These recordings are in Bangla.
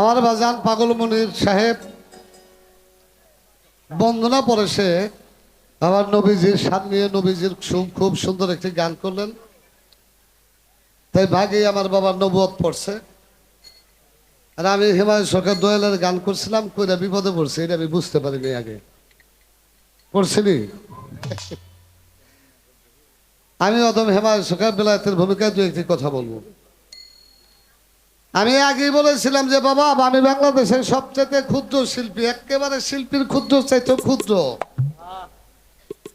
আমার বাজান পাগল মনির সাহেব বন্দনা পরে সে আমার নবীজির সামনে, নবীজির খুব সুন্দর একটি গান করলেন। তাই ভাগে আমার বাবার নবুয়ত পড়ছে। আর আমি হিমায়ু সরকার দোয়েলের গান করছিলাম, কইরা বিপদে পড়ছে, এটা আমি বুঝতে পারিনি আগে। পড়ছিনি আমি অদম হেমায়ু সরকার বেলায়েতের ভূমিকায় দু একটি কথা বলব। আমি আগেই বলেছিলাম যে বাবা আমি বাংলাদেশের সবচেয়ে ক্ষুদ্র শিল্পী একেবারে শিল্পীর ক্ষুদ্র চাইতে ক্ষুদ্র।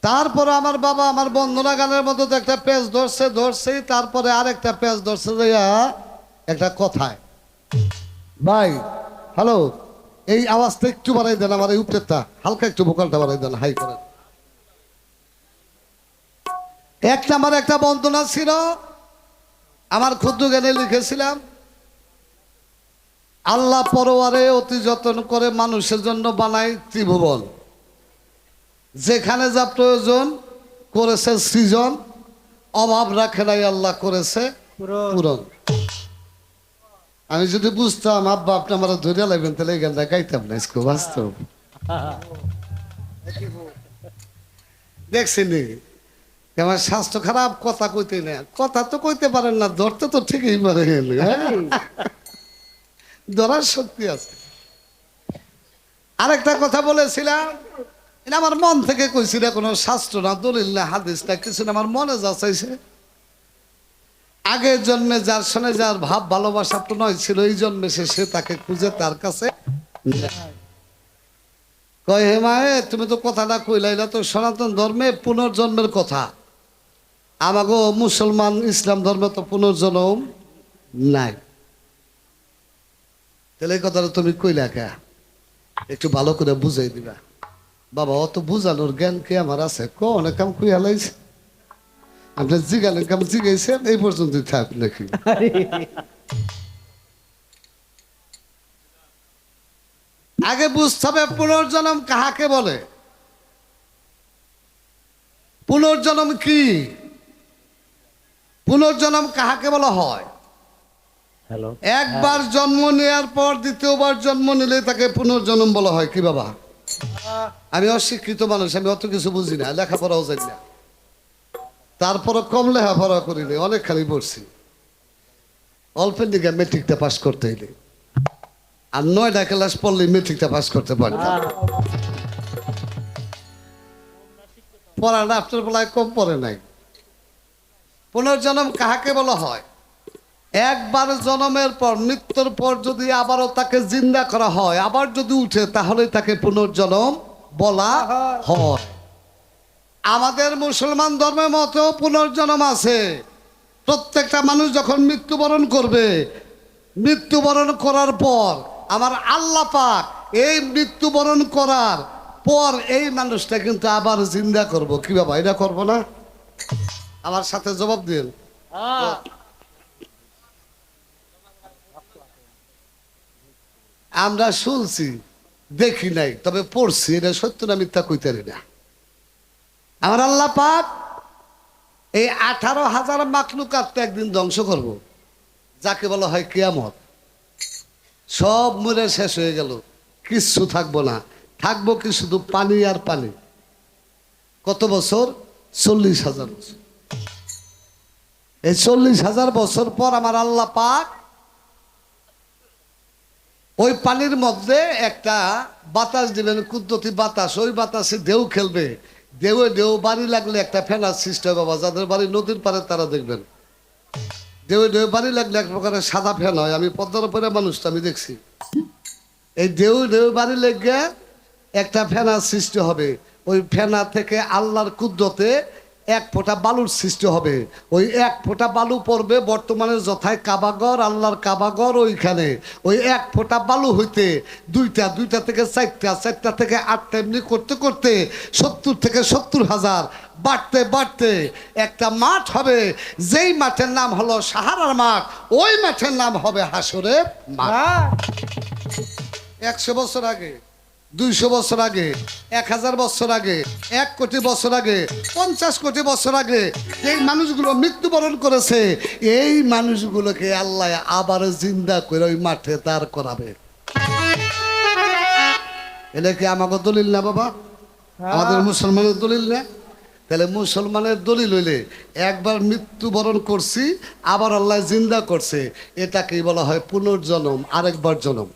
তারপরে আমার বাবা আমার বন্দনা গানের মধ্যে তো একটা পেজ ধরছে ধরছেই তারপরে আরেকটা পেজ ধরছে যে আহ, একটা কথায়। ভাই হ্যালো এই আওয়াজটা একটু বাড়াই দেন আমার এই উপরেরটা হালকা একটু ভোকালটা বাড়াই দেন হাই করেন। এক নাম্বার একটা বন্দনা ছিল আমার ক্ষুদ্র গানে লিখেছিলাম আল্লাহ পরোয়ারে অতি যত্ন করে মানুষের জন্য বানায় ত্রিভুবন। যেখানে যা প্রয়োজন করেছে সৃজন অভাব রাখে নাই আল্লাহ করেছে পূরণ। আমি যদি বুঝতাম আব্বা আপনি আমার ধরে লাগবেন তাহলে এই গানটা গাইতাম না ইসকো বাস্তব দেখছিনি আমার স্বাস্থ্য খারাপ কথা কইতে না কথা তো কইতে পারেন না ধরতে তো ঠিকই পারেন। হ্যাঁ। ধরার শক্তি আছে। আরেকটা কথা বলেছিলাম, এটা আমার মন থেকে কইছি না কোনো শাস্ত্র না দলিল না হাদিস না, কিছু না, আমার মনে যা চাইছে আগের জন্মে যার সঙ্গে যার ভাব, ভালোবাসা তো নয় ছিল, এই জন্মে সে সে তাকে খুঁজে তার কাছে। কয়, হে মায়ে তুমি তো কথাটা কইলাইলা তো সনাতন ধর্মে পুনর্জন্মের কথা। আমাগো মুসলমান ইসলাম ধর্মে তো পুনর্জন্ম নাই। তাহলে এই কথাটা তুমি কইলা কে? একটু ভালো করে বুঝাই দিবা। বাবা অত বুঝানোর জ্ঞান কি আমার আছে? ক অনেক কাম কুইয়া লাইছে। আপনি জিগালেন কাম জিগাইছেন এই পর্যন্ত থাক নাকি। আগে বুঝতে হবে পুনর্জন্ম কাহাকে বলে? পুনর্জন্ম কি? পুনর্জন্ম কাহাকে বলা হয়? একবার জন্ম নেওয়ার পর দ্বিতীয়বার জন্ম নিলে তাকে পুনর্জন্ম বলা হয় কি বাবা? আমি অশিক্ষিত মানুষ আমি অত কিছু বুঝি না লেখাপড়াও জানি না। তারপরে কম লেখাপড়া করিনি অনেক খালি পড়ছি। অল্পের দিকে মেট্রিকটা পাস করতে হইলে। আর নয়টা ক্লাস পড়লে মেট্রিকটা পাস করতে পারতাম পড়াটা আপনার বেলায় কম পড়ে নাই। পুনর্জন্ম কাহাকে বলা হয়? একবার জন্মের পর, মৃত্যুর পর যদি আবারও তাকে জিন্দা করা হয়, আবার যদি উঠে তাহলে তাকে পুনর্জন্ম বলা হয়। আমাদের মুসলমান ধর্মের মতো পুনর্জন্ম আছে। প্রত্যেকটা মানুষ যখন মৃত্যুবরণ করবে, মৃত্যুবরণ করার পর আমার আল্লাহ পাক এই মৃত্যুবরণ করার পর এই মানুষটা কিন্তু আবার জিন্দা করব। কি বাবা, এটা করব না? আমার সাথে জবাব দিন। আমরা শুনছি, দেখি নাই, তবে পড়ছি, এটা সত্য না মিথ্যা কইতারি না। আমার আল্লাহ পাক এই আঠারো হাজার মাকলুকাতটা একদিন ধ্বংস করব, যাকে বলা হয় কিয়ামত। সব মরে শেষ হয়ে গেল, কিচ্ছু থাকব না। থাকব কি শুধু পানি আর পানি? কত বছর? চল্লিশ হাজার বছর। এই চল্লিশ হাজার বছর পর আমার আল্লাহ পাক ওই পানির মধ্যে একটা বাতাস দিবেন কুদ্দতি বাতাস, ওই বাতাসে ঢেউ খেলবে। ঢেউয়ে ঢেউ বাড়ি লাগলে একটা ফেনার সৃষ্টি হবে বাবা, যাদের বাড়ি নদীর পারে তারা দেখবেন। ঢেউ বাড়ি লাগলে এক প্রকারের সাদা ফ্যান হয়, আমি পদ্মার উপরে মানুষ তো আমি দেখছি। এই ঢেউ ঢেউ বাড়ি লেগে একটা ফেনার সৃষ্টি হবে। ওই ফেনা থেকে আল্লাহর কুদ্দতে এক ফোঁটা বালুর সৃষ্টি হবে। ওই এক ফোঁটা বালু পড়বে বর্তমানে যথায় কাবাগর আল্লাহর কাবাগর ওইখানে। ওই এক ফোঁটা বালু হইতে দুইটা দুইটা থেকে চারটা চারটা থেকে আটটা এমনি করতে করতে সত্তর থেকে সত্তর হাজার বাড়তে বাড়তে একটা মাঠ হবে। যেই মাঠের নাম হলো সাহারার মাঠ ওই মাঠের নাম হবে হাসরের মাঠ। একশো বছর আগে দুইশো বছর আগে এক হাজার বছর আগে এক কোটি বছর আগে পঞ্চাশ কোটি বছর আগে এই মানুষগুলো মৃত্যুবরণ করেছে। এই মানুষগুলোকে আল্লাহ আবার জিন্দা করে ওই মাঠে দাঁড় করাবে। এটা কি আমাকে দলিল না বাবা? আমাদের মুসলমানের দলিল না? তাহলে মুসলমানের দলিল হইলে একবার মৃত্যুবরণ করছি আবার আল্লাহ জিন্দা করছে। এটাকেই বলা হয় পুনর্জন্ম আরেকবার জন্ম।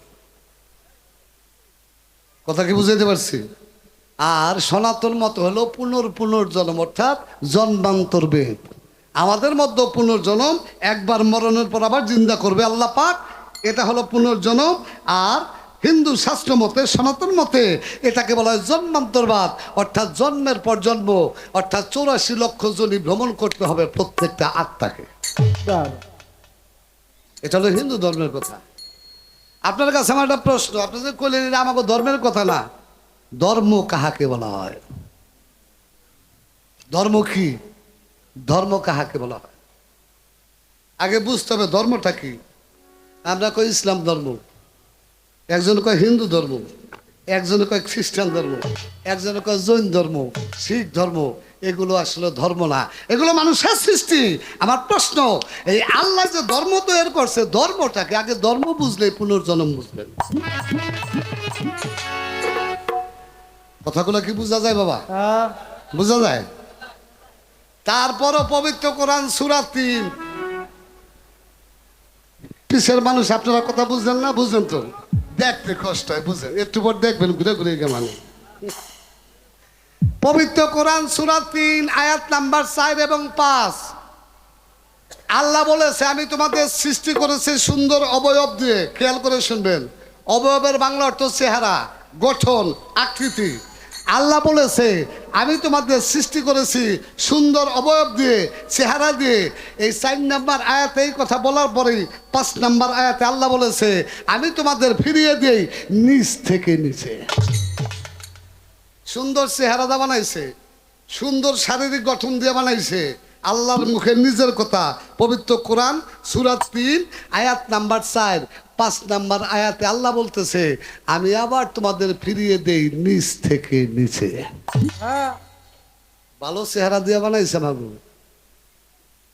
কথা কি বুঝাইতে পারছি? আর সনাতন মত হলো পুনর পুনর্জন্ম অর্থাৎ জন্মান্তর বেদ আমাদের মধ্যে পুনর্জন্ম একবার মরণের পর আবার জিন্দা করবে আল্লাহ পাক। এটা হলো পুনর্জন্ম আর হিন্দু শাস্ত্র মতে সনাতন মতে এটাকে বলা হয় জন্মান্তরবাদ। অর্থাৎ জন্মের পর জন্ম অর্থাৎ চৌরাশি লক্ষ জনই ভ্রমণ করতে হবে প্রত্যেকটা আত্মাকে। এটা হলো হিন্দু ধর্মের কথা। আপনার কাছে আমার একটা প্রশ্ন, আপনি যে কইলেন এটা আমাকে ধর্মের কথা না, ধর্ম কাহাকে বলা হয়? ধর্ম কি? ধর্ম কাহাকে বলা হয়? আগে বুঝতে হবে ধর্মটা কি। আমরা কই ইসলাম ধর্ম, একজন কয় হিন্দু ধর্ম, একজন কয় খ্রিস্টান ধর্ম, একজন কয় জৈন ধর্ম, শিখ ধর্ম এগুলো আসলে ধর্ম না। এগুলো মানুষের সৃষ্টি। আমার প্রশ্ন এই আল্লাহ যে ধর্ম তৈরি করছে ধর্মটাকে আগে ধর্ম বুঝলে পুনর্জন্ম বুঝবেন কথাগুলো কি বোঝা যায় বাবা? বোঝা যায়? তারপরও পবিত্র কোরআন সুরা তিন। পিসের মানুষ আপনারা কথা বুঝলেন না? বুঝলেন তো? দেখতে কষ্ট হয় বুঝলেন। একটু পর দেখবেন ঘুরে ঘুরে গে মানে পবিত্র কোরআন সুরা তিন, আয়াত নাম্বার চার এবং পাঁচ। আল্লাহ বলেছে, আমি তোমাদের সৃষ্টি করেছি সুন্দর অবয়ব দিয়ে। খেয়াল করে শুনবেন। অবয়বের বাংলা অর্থ চেহারা, গঠন, আকৃতি। আল্লাহ বলেছে, আমি তোমাদের সৃষ্টি করেছি সুন্দর অবয়ব দিয়ে, চেহারা দিয়ে। এই চার নাম্বার আয়াতে এই কথা বলার পরেই পাঁচ নাম্বার আয়াতে আল্লাহ বলেছে, আমি তোমাদের ফিরিয়ে দিই নিচ থেকে নিচে। সুন্দর চেহারাদা বানাইছে সুন্দর শারীরিক গঠন দিয়ে বানাইছে আল্লাহর মুখে নিজের কথা পবিত্র কোরআন সুরাত তিন আয়াত নাম্বার চার পাঁচ নাম্বার আয়াতে আল্লাহ বলতেছে আমি আবার তোমাদের ফিরিয়ে দেই নিচ থেকে নিচে। ভালো চেহারা দিয়ে বানাইছে বাবু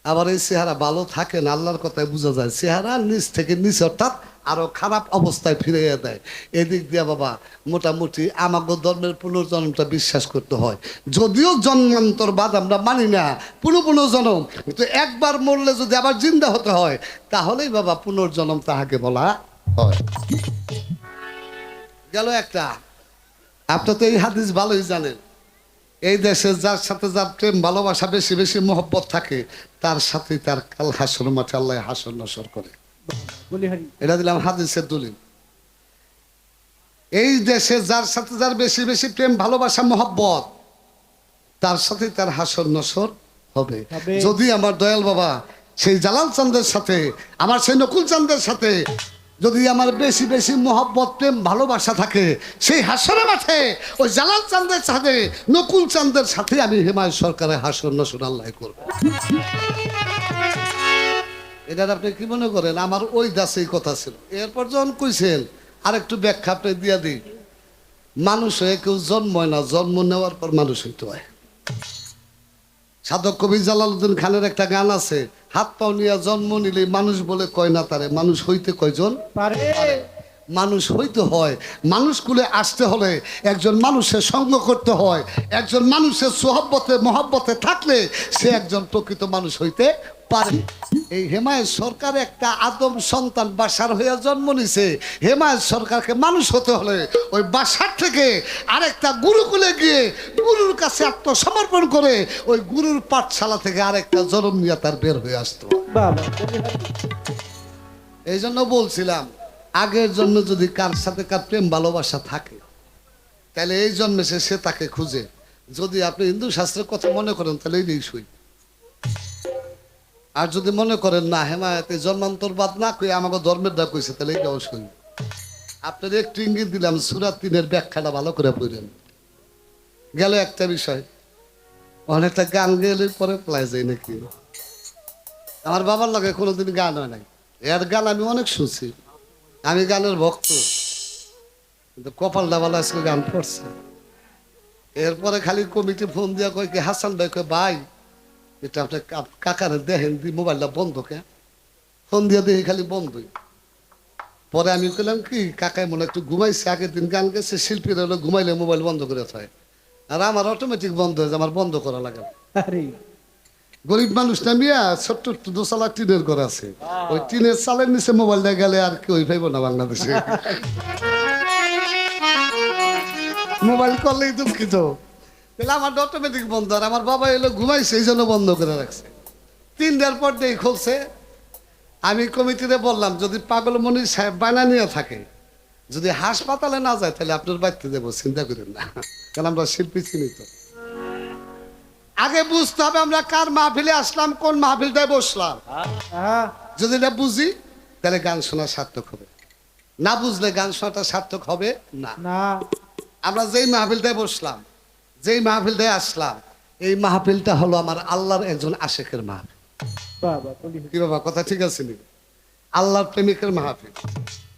আবার এই চেহারা ভালো থাকে না আল্লাহর কথায় বোঝা যায় চেহারা নিচ থেকে নিচে অর্থাৎ আরও খারাপ অবস্থায় ফিরিয়ে দেয় এদিক দিয়ে বাবা, মোটামুটি আমাকে ধর্মের পুনর্জন্মটা বিশ্বাস করতে হয়। যদিও জন্মান্তরবাদ আমরা মানি না পুনঃ পুনর্জন্ম কিন্তু একবার মরলে যদি আবার জিন্দা হতে হয়, তাহলেই বাবা পুনর্জন্ম তাহাকে বলা হয়। গেল একটা। আপনি তো এই হাদিস ভালোই জানেন। এই দেশে যার সাথে যার প্রেম, ভালোবাসা বেশি বেশি, মহব্বত থাকে, তার সাথে তার কাল হাসর মাঠে আল্লাহ হাসর নসর করে। এটা দিলাম হাদিসের দলিল। এই দেশে যার সাথে যার বেশি বেশি প্রেম ভালোবাসা মহব্বত তার সাথে তার হাসর নসর হবে। যদি আমার দয়াল বাবা সেই জালাল চান্দের সাথে আমার সেই নকুল চান্দের সাথে যদি আমার বেশি বেশি মহব্বত প্রেম ভালোবাসা থাকে সেই হাসরের মাঠে ওই জালাল চান্দের সাথে নকুল চান্দের সাথে আমি হেমায় সরকারের হাসর নসর আল্লাহ করব। এটা আপনি কি মনে করেন? আমার ওই দাসেই কথা ছিল। এরপর যখন কইছেন আর একটু ব্যাখ্যা আপনি দিয়া দিই। মানুষ হয়ে কেউ জন্ম হয় না জন্ম নেওয়ার পর মানুষ হইতে হয়। সাধক কবি জালালুদ্দিন খানের একটা গান আছে হাত পাও নিয়ে জন্ম নিলে মানুষ বলে কয় না তারে? মানুষ হইতে কয়জন পারে? মানুষ হইতে হয়। মানুষ কুলে আসতে হলে একজন মানুষের সঙ্গ করতে হয়। একজন মানুষের সোহব্বতে মহব্বতে থাকলে সে একজন প্রকৃত মানুষ হইতে পারে। এই হেমায়ত সরকার একটা আদম সন্তান বাসার হইয়া জন্ম নিছে। হেমায়ত সরকারকে মানুষ হতে হলে ওই বাসার থেকে আরেকটা গুরুকুলে গিয়ে গুরুর কাছে আত্মসমর্পণ করে ওই গুরুর পাঠশালা থেকে আরেকটা জন্ম নিয়ে তার বের হয়ে আসতো। এই জন্য বলছিলাম আগের জন্ম যদি কার সাথে কার প্রেম, ভালোবাসা থাকে, তাহলে এই জন্মে সে সে তাকে খুঁজে। যদি আপনি হিন্দু শাস্ত্রের কথা মনে করেন, তাহলে এই শুই। আর যদি মনে করেন, না, হেমায়তে জন্মান্তরবাদ না কই আমাকে ধর্মের দা কইছে তাহলে এইটাও শুই। আপনার একটু ইঙ্গিত দিলাম সুরাত তিনের ব্যাখ্যাটা ভালো করে পড়েন। গেল একটা বিষয়। অনেকটা গান গেলে পরে প্লাই যায় নাকি? আমার বাবার লগে কোনোদিন গান হয় নাই। এর গান আমি অনেক শুনছি। আমি গানের ভক্ত। কিন্তু কপাল ডাবাল আজকে গান পড়ছে এরপরে খালি কমিটি ফোন দিয়া কয় কি, হাসান ভাই কয়, ভাই, এটা আপনি কাকারে দেখেন দি মোবাইলটা বন্ধ কে? ফোন দিয়া দেখি খালি বন্ধই। পরে আমি কইলাম কি, কাকাই মনে একটু ঘুমাইছে, আগের দিন গান গেছে, শিল্পীরা ঘুমাইলে মোবাইল বন্ধ করে থাকে আর আমার অটোমেটিক বন্ধ হয়ে যায়, আমার বন্ধ করা লাগে গরিব মানুষ না মিয়া ছোট্ট দোসালা টিনের ঘর আছে। ওই টিনের চালের নিচে মোবাইলটা গেলে আর কেউ পাইব না বাংলাদেশে। মোবাইল করলেই দুঃখিত। তাহলে আমার অটোমেটিক বন্ধ, আর আমার বাবা এলো ঘুমাইছে, এই জন্য বন্ধ করে রাখছে। তিনটার পর দিয়ে খুলছে। আমি কমিটিতে বললাম, যদি পাগলমণি সাহেব বানা নিয়ে থাকে, যদি হাসপাতালে না যায়, তাহলে আপনার বাড়িতে দেবো, চিন্তা করেন না। কারণ আমরা শিল্পী চিনি তো। আগে বুঝতে হবে আমরা কার মাহফিলে আসলাম কোন মাহফিলটায় বসলাম। হ্যাঁ। যদি এটা বুঝি তাহলে গান শোনা সার্থক হবে। না বুঝলে গান শোনাটা সার্থক হবে না। না। আমরা যেই মাহফিলটায় বসলাম যেই মাহফিলটায় আসলাম এই মাহফিলটা হলো আমার আল্লাহর একজন আশেকের মাহফিল। কি বাবা কথা ঠিক আছে নি আল্লাহর প্রেমিকের মাহফিল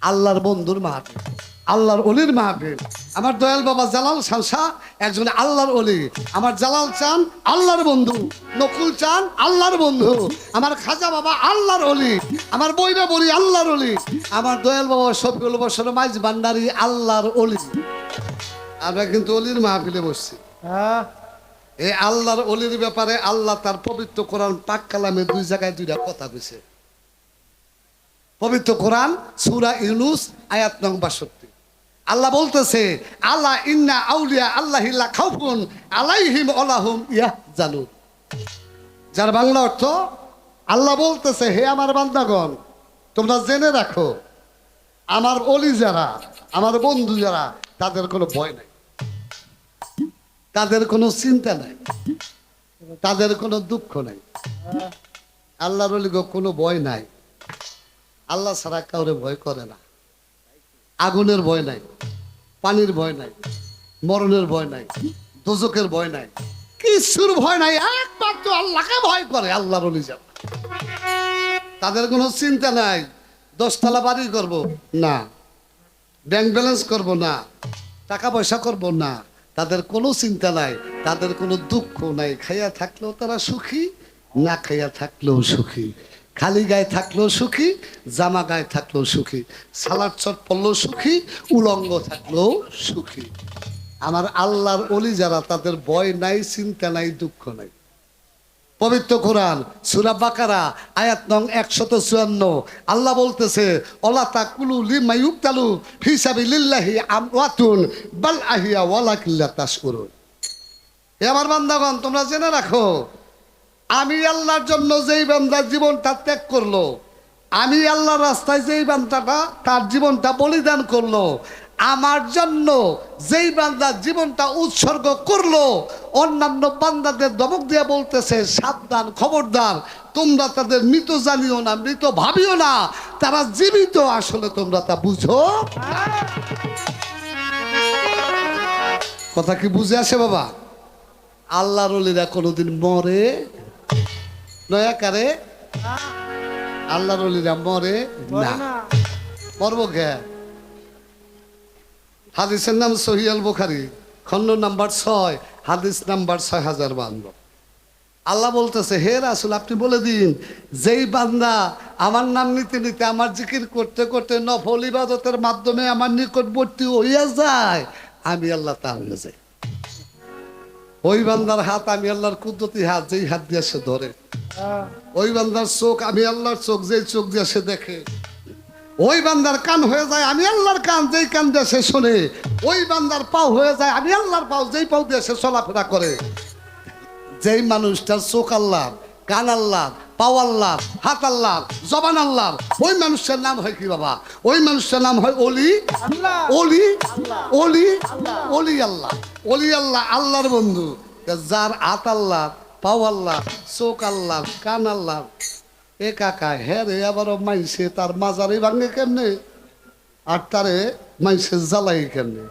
আল্লাহর বন্ধুর মাহফিল। আল্লাহর অলির মাহফিল। আমার দয়াল বাবা জালাল শামসা একজন আল্লাহর অলি। আমার জালাল চান আল্লাহর বন্ধু। নকুল চান আল্লাহর বন্ধু। আমার খাজা বাবা আল্লাহর অলি। আমার বইরা বলি আল্লাহর অলি। আমার দয়াল বাবা শফিউল বসর মাইজ ভান্ডারি আল্লাহর অলি। আমরা কিন্তু অলির মাহফিলে বসছি। হ্যাঁ। এই আল্লাহর অলির ব্যাপারে আল্লাহ তার পবিত্র কোরআন পাক কালামে দুই জায়গায় দুইটা কথা কইছে। পবিত্র কোরআন সূরা ইউনুস আয়াত নং বাষট্টি আল্লাহ বলতেছে আল্লাহ ইন্না আউলিয়া আল্লাহিল্লা খাউফুন আলাইহিম আলাহুম ইয়া জানুন যার বাংলা অর্থ, আল্লাহ বলতেছে, হে আমার বান্দাগণ, তোমরা জেনে রাখো, আমার অলি যারা, আমার বন্ধু যারা, তাদের কোনো ভয় নাই। তাদের কোনো চিন্তা নাই। তাদের কোনো দুঃখ নাই। আল্লাহর অলিগ কোনো ভয় নাই। আল্লাহ ছাড়া কাউরে ভয় করে না। আগুনের ভয় নাই, পানির ভয় নাই, মরণের ভয় নাই দোজকের ভয় নাই কিছুর ভয় নাই, একমাত্র আল্লাহকে ভয় করে আল্লাহ অলি যারা। তাদের কোনো চিন্তা নাই, দশতলা বাড়ি করব, না। ব্যাংক ব্যালেন্স করব, না। টাকা পয়সা করব, না। তাদের কোনো চিন্তা নাই, তাদের কোনো দুঃখ নাই, খাইয়া থাকলেও তারা সুখী, না খাইয়া থাকলেও সুখী। খালি গায়ে থাকলেও সুখী, জামা গায়ে থাকলেও সুখী, সালাদ চট পড়লেও সুখী, উলঙ্গ থাকলেও সুখী। আমার আল্লাহর অলি যারা, তাদের ভয় নাই, চিন্তা নাই, দুঃখ নাই। পবিত্র কোরআন, সুরা বাকারা, আয়াত নং একশত চুয়ান্ন। আল্লাহ বলতেছে, অলা তাকুলু লিমায়ুক তালু ফিসাবি লিল্লাহি আমওয়াতুন, বাল আহিয়া ওয়ালা কিল্লা তাশকুরুন। হে আমার বান্দাগণ, তোমরা জেনে রাখো আমি আল্লাহর জন্য যেই বান্দার জীবনটা ত্যাগ করল, আমি আল্লাহর রাস্তায় যেই বান্দাটা তার জীবনটা বলিদান করল, আমার জন্য যেই বান্দার জীবনটা উৎসর্গ করল, অন্যান্য বান্দাদের দমক দিয়ে বলতেছে, সাবধান, খবরদার, তোমরা তাদের মৃত জানিও না, মৃত ভাবিও না, তারা জীবিত আসলে তোমরা তা বুঝো। কথা কি বুঝে আসে বাবা? আল্লাহর কোনোদিন মরে নয়াকারে আল্লাহর অলিরা মরে না। না। মরব কে? হাদিসের নাম সহিয়াল বুখারি খণ্ড নাম্বার ছয় হাদিস নাম্বার ছয় হাজার বান্ন। আল্লাহ বলতেছে হে রাসুল আপনি বলে দিন যেই বান্দা আমার নাম নিতে নিতে আমার জিকির করতে করতে নফল ইবাদতের মাধ্যমে আমার নিকটবর্তী হইয়া যায় আমি আল্লাহ তাহলে যাই ওই বান্দার হাত আমি আল্লাহর কুদরতি হাত যেই হাত দিয়ে সে ধরে। ওই বান্দার চোখ আমি আল্লাহর চোখ যেই চোখ দিয়ে সে দেখে। ওই বান্দার কান হয়ে যায় আমি আল্লাহর কান যেই কান দিয়ে সে শোনে। ওই বান্দার পাও হয়ে যায় আমি আল্লাহর পাও যেই পাও দিয়ে সে চলাফেরা করে। যেই মানুষটার চোখ আল্লাহ কান আল্লাহ পাও আল্লাহ হাত আল্লাহ জবান আল্লাহ। ওই মানুষটার নাম হয় কি বাবা? ওই মানুষটার নাম হয় অলি। অলি অলি অলি আল্লাহ। অলি আল্লাহ আল্লাহর বন্ধু। যার হাত আল্লাহ পাও আল্লাহ চোখ আল্লাহ কান আল্লাহ। এ কাকা হ্যাঁ রে আবার মাইসে তার মাজারে ভাঙে কেমনে? আর তারে মাইসে জ্বালাই কেমনে?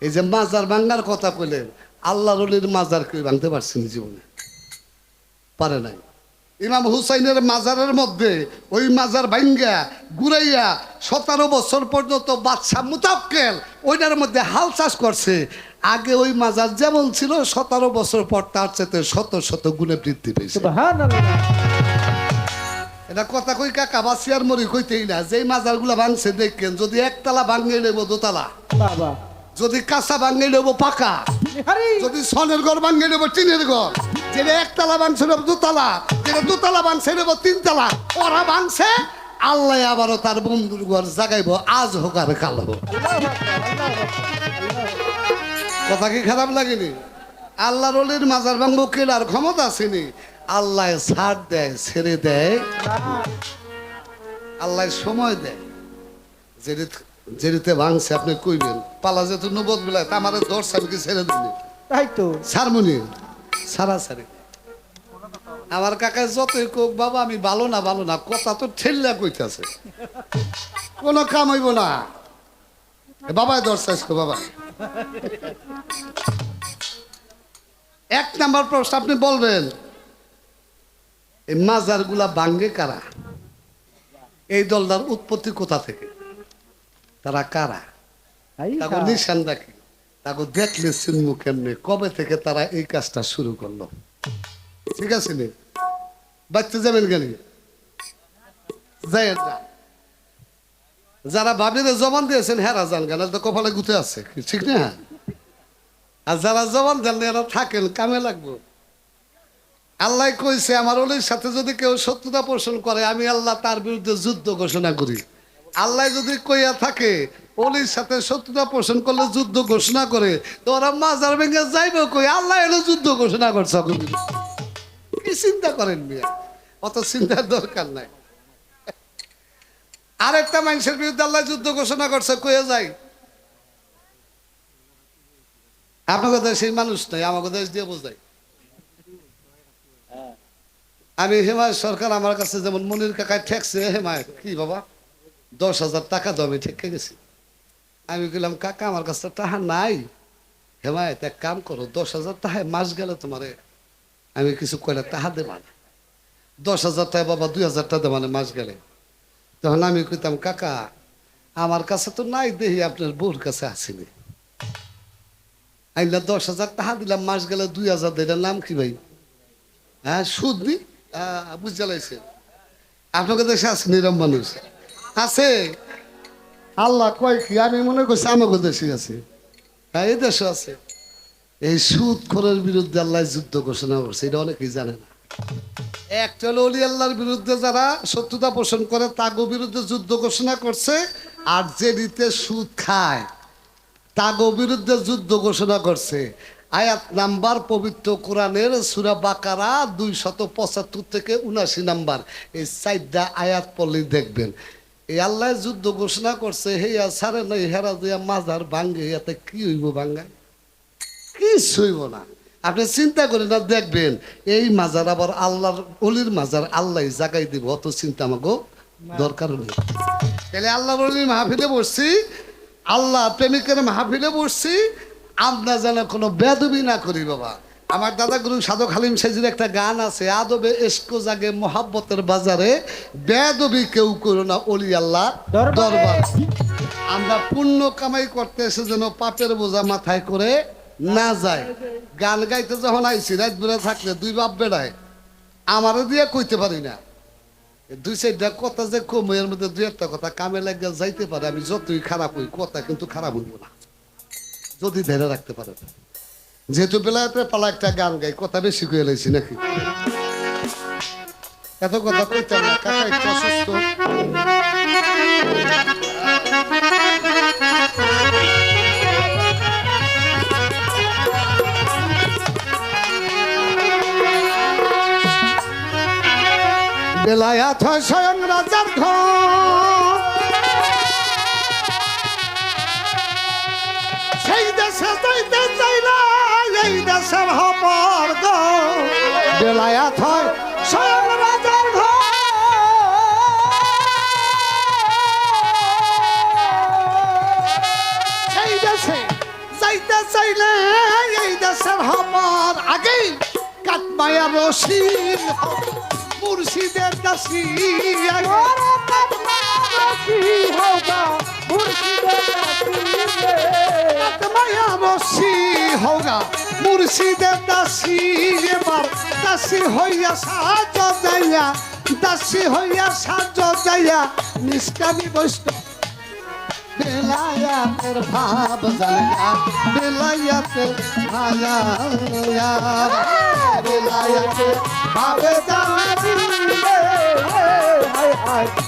এই যে মাজার ভাঙ্গার কথা কইলেন আল্লাহ রলির মাজার কেউ ভাঙতে পারছেন জীবনে। পারে নাই। ইমাম হুসাইনের মাজারের মধ্যে ওই মাজার ভাঙ্গা গুড়াইয়া সতেরো বছর পর্যন্ত বাদশাহ মুতাক্কেল ওইটার মধ্যে হাল চাষ করছে। আগে ওই মাজার যেমন ছিল সতেরো বছর পর তার চেতে শত শত গুণে বৃদ্ধি পেয়েছে। এটা কথা কই কাকা বাসি আর মরি কইতেই না। যেই মাজারগুলা ভাঙছে দেখেন যদি একতলা ভাঙিয়ে নেব দোতলা যদি কাঁচা ভাঙিয়ে নেব পাকা যদি সনের ঘর ভাঙিয়ে নেব টিনের ঘর যেটা একতলা নেব দুতলা যেটা দুতলা ভাঙছে নেব তিনতলা ওরা ভাঙছে আল্লাহ আবারও তার বন্ধুর ঘর জাগাইবো আজ হোক আর কাল হোক। কথা কি খারাপ লাগেনি? আল্লাহ রলির মাজার ভাঙবো কেলার ক্ষমতা আসেনি আল্লাহ ছাড় দেয় ছেড়ে দেয়। আল্লাহ সময় দেয়। যেরিত- যেরিতে ভাঙছে আপনি কইবেন পালা যেহেতু নবদ বেলায় আমার দশ সাবিকে ছেড়ে দিন তাই তো। সারমনি সারা সারি আমার কাকা যতই কোক বাবা আমি ভালো না ভালো না কথা তো ঠেললা কইতাছে। কোনো কাম হইব না। এ বাবাই দর্শাইছ বাবা। এক নাম্বার প্রশ্ন আপনি বলবেন এই মাজারগুলা বাঙ্গে কারা? এই দলটার উৎপত্তি কোথা থেকে? তারা কারা? নিশান রাখি তাকে দেখলে চিনবো কেমনে? কবে থেকে তারা এই কাজটা শুরু করল? ঠিক আছে নি? বাচ্চা যাবেন কেন? যাই যারা ভাবিরে জবান দিয়েছেন, হেরা যান কেন তো কপালে গুতে আছে। ঠিক না? আর যারা জবান দেন এরা থাকেন, কামে লাগবো। আল্লাহ কইছে, আমার অলির সাথে যদি কেউ শত্রুতা পোষণ করে, আমি আল্লাহ তার বিরুদ্ধে যুদ্ধ ঘোষণা করি। আল্লাহ যদি কইয়া থাকে, অলির সাথে শত্রুতা পোষণ করলে যুদ্ধ ঘোষণা করে, তো ওরা মাজার ভেঙে যাইবে কই? আল্লাহ এলো যুদ্ধ ঘোষণা করছে কি চিন্তা করেন মিয়া? অত চিন্তার দরকার নাই। আরেকটা মানুষের বিরুদ্ধে আল্লাহ যুদ্ধ ঘোষণা করছে কয়ে যাই। আপনাদের দেশে সেই মানুষ নাই, আমাকে দেশ দিয়ে বোঝাই। আমি হেমায় সরকার আমার কাছে যেমন মনির কাকায় ঠেকছে হেমায় কি বাবা? দশ হাজার টাকা দাও, আমি ঠেকে গেছি আমি বললাম কাকা, আমার কাছে টাকা নাই। হেমায়ত এক কাম করো, দশ হাজার টাকায় মাস গেলে তোমারে আমি কিছু কয়লা টাকা দেবা না। দশ হাজার টাকা বাবা দুই হাজার টাকা দেবা না মাস গেলে। তখন আমি কইতাম, কাকা, আমার কাছে তো নাই দেহি, আপনার বউর কাছে আসেনি আইলা দশ হাজার টাকা দিলাম, মাস গেলে দুই হাজার দিলাম নাম কি ভাই? হ্যাঁ সুদ নি? বুঝতে লাইছে আপনাকে দেশে আছে নিরম মানুষ। আছে। আল্লাহ কয় কি? আমি মনে করছি আমাকে দেশে আছে। হ্যাঁ এই দেশে আছে। এই সুদ খোরের বিরুদ্ধে আল্লাহ যুদ্ধ ঘোষণা করছে, এটা অনেকেই জানে না। একটা হলো অলি আল্লাহর বিরুদ্ধে যারা শত্রুতা পোষণ করে, তাগো বিরুদ্ধে যুদ্ধ ঘোষণা করছে, আর যে রীতে সুদ খায়, তাগো বিরুদ্ধে যুদ্ধ ঘোষণা করছে। আয়াত নাম্বার পবিত্র কোরআনের সুরা বাকারা দুই শত পঁচাত্তর থেকে উনাশি নাম্বার। এই চারটা আয়াত পড়লেই দেখবেন। এই আল্লাহ যুদ্ধ ঘোষণা করছে হেয়া সারে নাই, হেরা দিয়া মাজার ভাঙ্গে, এতে কি হইব ভাঙ্গা? কিছু হইব না। আপনি চিন্তা করে না দেখবেন, এই মাজার আবার আল্লাহর অলির মাজার, আল্লাহ জাগাই দিব, অত চিন্তা আমাকে দরকার নেই। তাহলে আল্লাহ অলির মাহফিলে বসছি, আল্লাহ প্রেমিকের মাহফিলে বসছি, আমরা যেন কোনো বেদবি না করি, বাবা। আমার দাদা গুরু সাধক হালিম সাইজির একটা গান আছে আদবে এসকো জাগে মোহাব্বতের বাজারে বেদবি কেউ করো না অলি আল্লাহ দরবার। আমরা পুণ্য কামাই করতে এসে যেন পাপের বোঝা মাথায় করে না যায়। গান গাইতে যখন আইছি রাত বেড়ে থাকলে দুই বাপ বেড়ায়। আমারও দিয়ে কইতে পারি না। দুই চারটা কথা যে কম এর মধ্যে দুই একটা কথা কামে লাগিয়ে যাইতে পারে আমি যতই খারাপ হই কথা কিন্তু খারাপ হইব না। যদি ধরে রাখতে পারে। যেহেতু বেলাতে পালা একটা গান গাই, কথা বেশি কয়ে লাইছি নাকি? এত কথা কইতাম না, কাকা একটু অসুস্থ। বেলায়াত স্বয়ং রাজার ঘর। সেই দেশে যাইতে চাইলা দেশে হবার গো বেলায়াত হয় স্বয়ং রাজার ঘর। সেই দেশে যাইতে চাইলে এই মুর্শিদের দাসী হোগা মুর্শিদের দাসী এবার দাসী হইয়া সাহায্য যাইয়া দাসী হইয়া সাজ যাইয়া নিষ্কামি বৈষ্ণব বেলায়াতের ভাব জানগা বেলায়াতের ভায়া বেলায়াতের ভাবে জানগা হায় হায়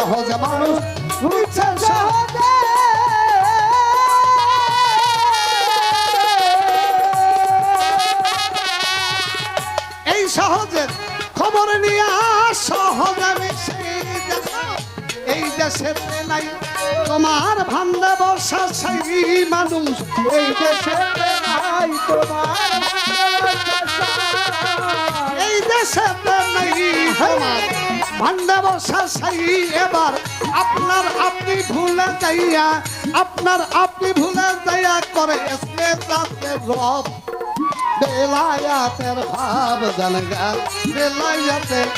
সহজ মানুষ সহজে। এই সহজের খবর নিয়ে সহজ আমি এই দেশে নাই, তোমার ভান্ডা বর্ষা সেই মানুষ। এই দেশে নাই, তোমার এই দেশে নাই, তোমার ভান্ডা সেই এবার আপনার আপনি ভুলে যাইয়া, আপনার আপনি ভুলে যাইয়া করে রব। বেলায়াতের ভাব জানগা বেলায়াতের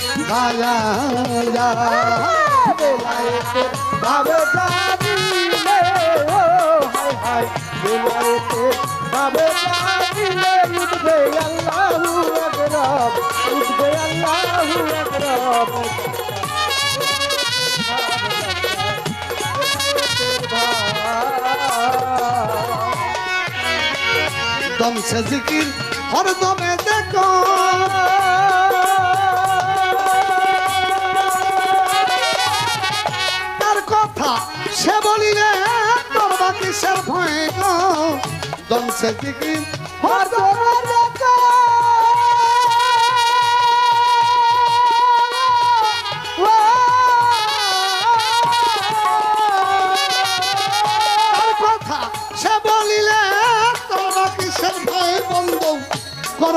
হায় বেলায়েতে বাবে উঠবে আল্লাহু আকবার উঠবে আল্লাহু আকবার দমসে জিকির হরদমে দেখো। তার কথা সে বলিলে, তোর বাকি সে ভয় গো দমসে জিকির হরদমে দেখো।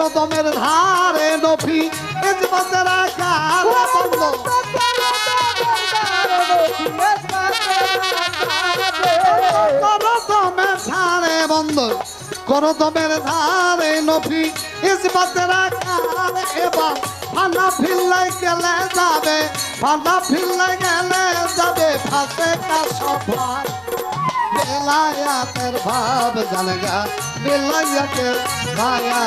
করদমের ধারে নফি এজবাতের আকার বন্ধ করদমের ধারে বন্ধ করদমের ধারে নফি ইজবাতের আকার এবার ফানা ফিল্লাই গেলে যাবে ফানা ফিল্লাই গেলে যাবে ফাঁসে কা সফর বেলায়াতের ভাব জানগা বেলায়াতের ভায়া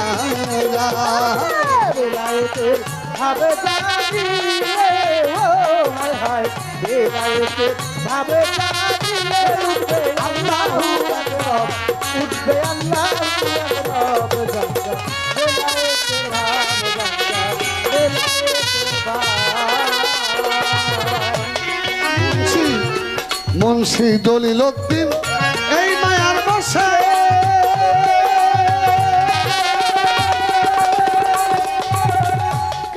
বেলায়েতে ভাবে জানিলে ও হায় হায় বেলায়েতে ভাবে উঠবে আল্লাহু আকবার উঠবে আল্লাহু আকবার মুন্সি দলিল এই মায়ার বসে।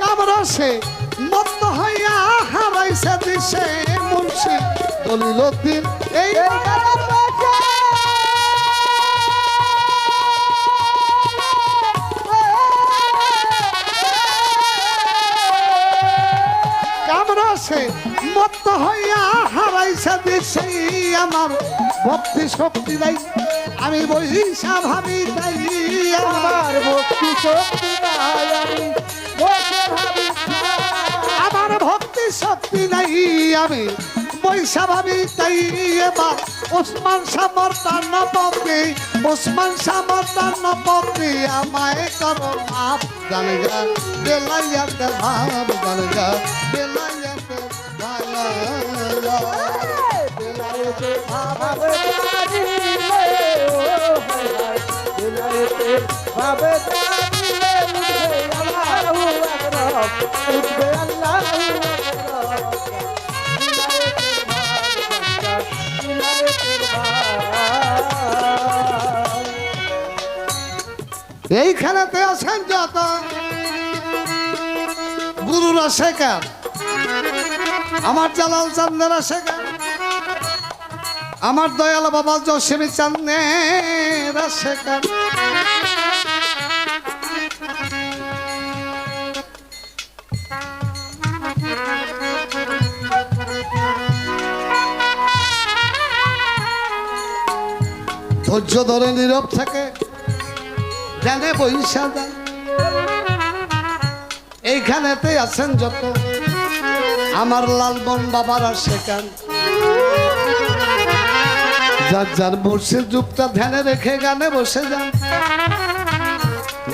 কামরসে মত্ত হইয়া হারাইছে দিছে মুন্সি দলিল উদ্দিন, এই মায়ার কামরসে মত্ত হইয়া হারাইছে দিছে আমার ভক্তি শক্তি নাই। আমি বইসা ভাবি তাই আমার ভক্তি শক্তি আমার ভক্তি শক্তি নাই, আমি বৈশা ভাবি তাই। এবার ওসমান সামর্তান পক্ষে ওসমান সামর্তান পক্ষে আমায় করো মাপ জানগা বেলাইয়াতে ভাব জানগা বেলাইয়াতে এইখানেতে আছেন যত গুরুরা শেখার আমার জালাল চান্দেরা শেখার আমার দয়াল বাবা জসিম চান্দে ধৈর্য ধরে, নীরব থাকে জানে বৈশা দা এইখানেতে আছেন যত আমার লালবন বাবারা সেখান যার যার মুর্শিদ যুগটা ধ্যানে রেখে গানে বসে যান।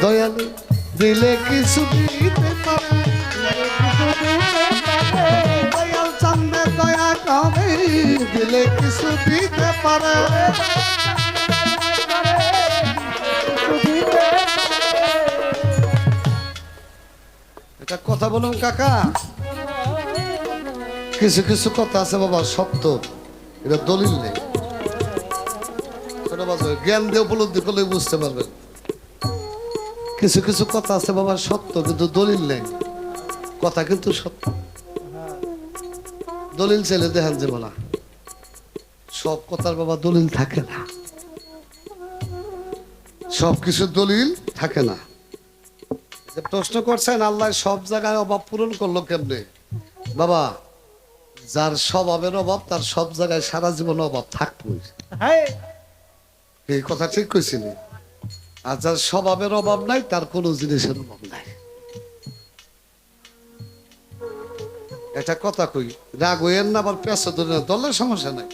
দয়ালু দিলে কিছু দিলে কিছু দিতে পারে। এটা কথা বলুন কাকা। কিছু কিছু কথা আছে বাবা সত্য এটা দলিল নেই। জ্ঞান দিয়ে উপলব্ধি করলে বুঝতে পারবেন কিছু কিছু কথা আছে বাবা, সত্য, কিন্তু দলিল নেই। কথা কিন্তু সত্য। দলিল ছেলে দেখান যাব না সব কথার বাবা দলিল থাকে না। সব কিছু দলিল থাকে না। প্রশ্ন করছেন, আল্লাহ সব জায়গায় অভাব পূরণ করল কেমনে? বাবা, যার স্বভাবের অভাব, তার সব জায়গায় সারা জীবন অভাব থাকবই। এই কথা ঠিক কইছিলি। আর যার স্বভাবের অভাব নাই তার কোনো জিনিসের অভাব নাই। এটা কথা কই রাগ হইয়েন না আবার পেঁচা ধরে না দলের সমস্যা নাই।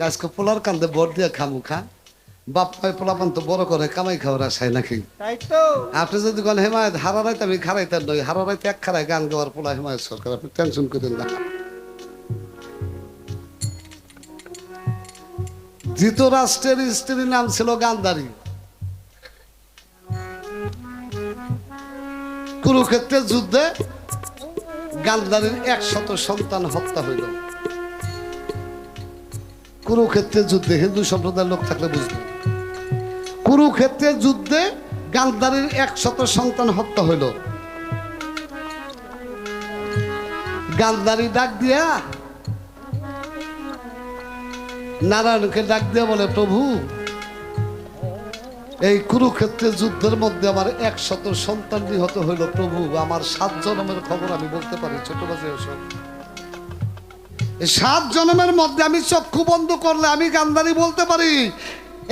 কাজকে পোলার কান্দে বর দিয়ে খামু খা বাপ মায় পোলাপান তো বড় করে কামাই খাওয়ার আশায় নাকি? আপনি যদি কোন হেমায়ত হারা রাইতে আমি খারাইতে নই হারা রাইতে এক খারায় গান গাওয়ার পোলা হেমায়ত সরকার আপনি টেনশন করেন না। ধৃতরাষ্ট্রের স্ত্রীর নাম ছিল গান্ধারী। কুরুক্ষেত্রের যুদ্ধে গান্ধারীর একশত সন্তান হত্যা হইল। কুরুক্ষেত্রের যুদ্ধে হিন্দু সম্প্রদায়ের লোক থাকলে বুঝবেন কুরুক্ষেত্রের যুদ্ধে গান্ধারীর একশত সন্তান হত্যা হইল। গান্ধারী ডাক দিয়া নারায়ণকে ডাক দিয়ে বলে, প্রভু, এই কুরুক্ষেত্রের যুদ্ধের মধ্যে আমার একশত সন্তান নিহত হইল। প্রভু, আমার সাত জনমের খবর আমি বলতে পারি, ছোট বাজে সাত জনমের মধ্যে আমি চক্ষু বন্ধ করলে আমি গান্ধারী বলতে পারি,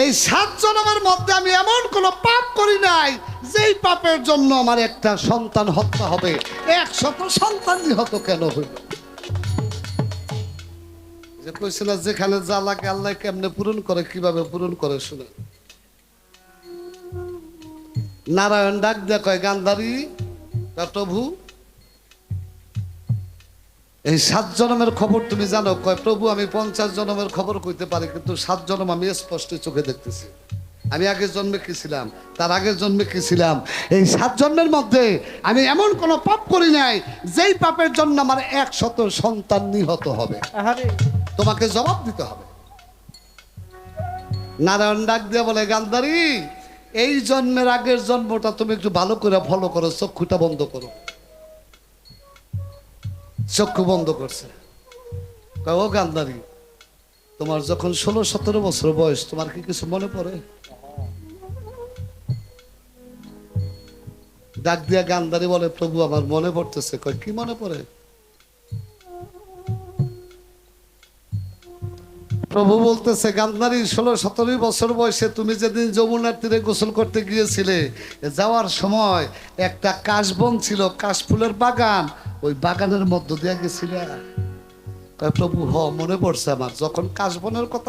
এই সাত জনমের মধ্যে আমি এমন কোনো পাপ করি নাই, যেই পাপের জন্য আমার একটা সন্তান হত্যা হবে। একশত সন্তান নিহত কেন হইল? যে কইছিল, যেখানে যা লাগে আল্লাহ কেমনে পূরণ করে, কীভাবে পূরণ করে শুনে? নারায়ণ ডাক দিয়া কয়, গান্ধারী প্রভু, এই সাত জনমের খবর তুমি জানো? কয়, প্রভু, আমি পঞ্চাশ জনমের খবর কইতে পারি, কিন্তু সাত জনম আমি স্পষ্ট চোখে দেখতেছি। আমি আগের জন্মে কি ছিলাম, তার আগের জন্মে কি ছিলাম? এই সাত জন্মের মধ্যে আমি এমন কোনো পাপ করি নাই, যেই পাপের জন্য আমার একশত সন্তান নিহত হবে। তোমাকে জবাব দিতে হবে। নারায়ণ ডাক দিয়ে বলে, গান্ধারী, এই জন্মের আগের জন্মটা তুমি একটু ভালো করে ফলো করো, চক্ষুটা বন্ধ করো। চক্ষু বন্ধ করছে। ও গান্ধারী, তোমার যখন ষোলো সতেরো বছর বয়স, তোমার কি কিছু মনে পড়ে? ডাক দিয়া গান্ধারী বলে, প্রভু, আমার মনে পড়তেছে। কয়, কি মনে পড়ে? প্রভু বলতেছে গান্ধারী ষোলো সতেরো বছর বয়সে তুমি যেদিন যমুনার তীরে গোসল করতে গিয়েছিলে, যাওয়ার সময় একটা কাশবন ছিল, কাশফুলের বাগান, ওই বাগানের মধ্য দিয়ে গেছিলে। প্রভু, হ, মনে পড়ছে আমার। যখন কাশবনের কথা